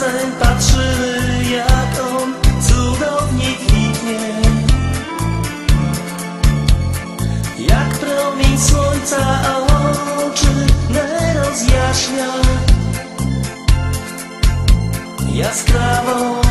razem jak on cudownie kwitnie. Jak promień słońca, a oczy me rozjaśnia. Jaskrawą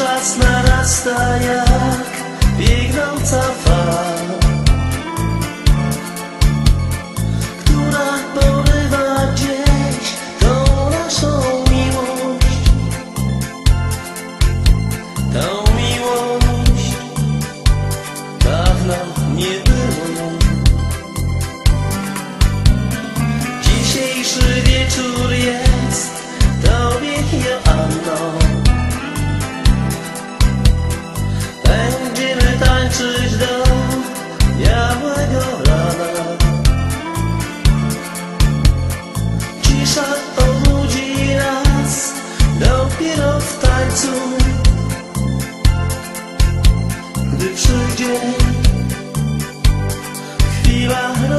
czas na nastaje, biegną.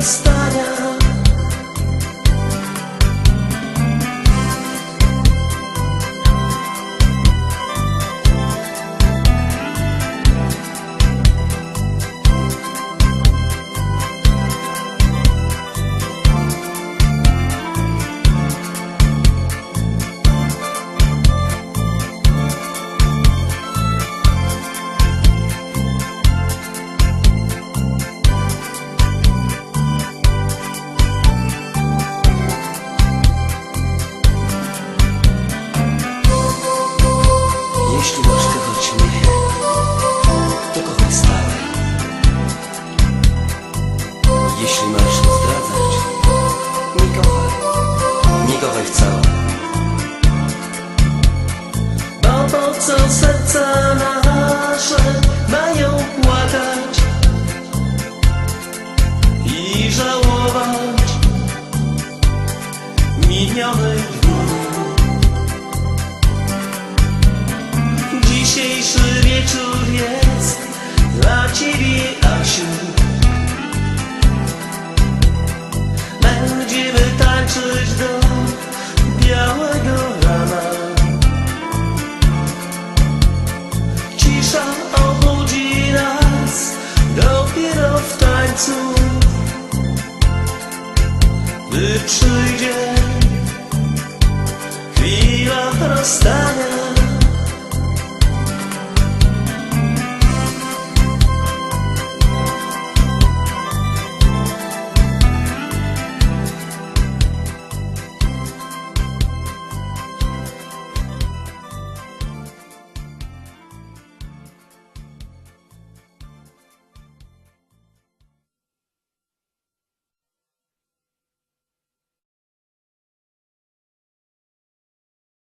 história. jest dla ciebie, Asiu. Będziemy tańczyć do białego rana. Cisza obudzi nas dopiero w tańcu, gdy przyjdzie chwila rozstania.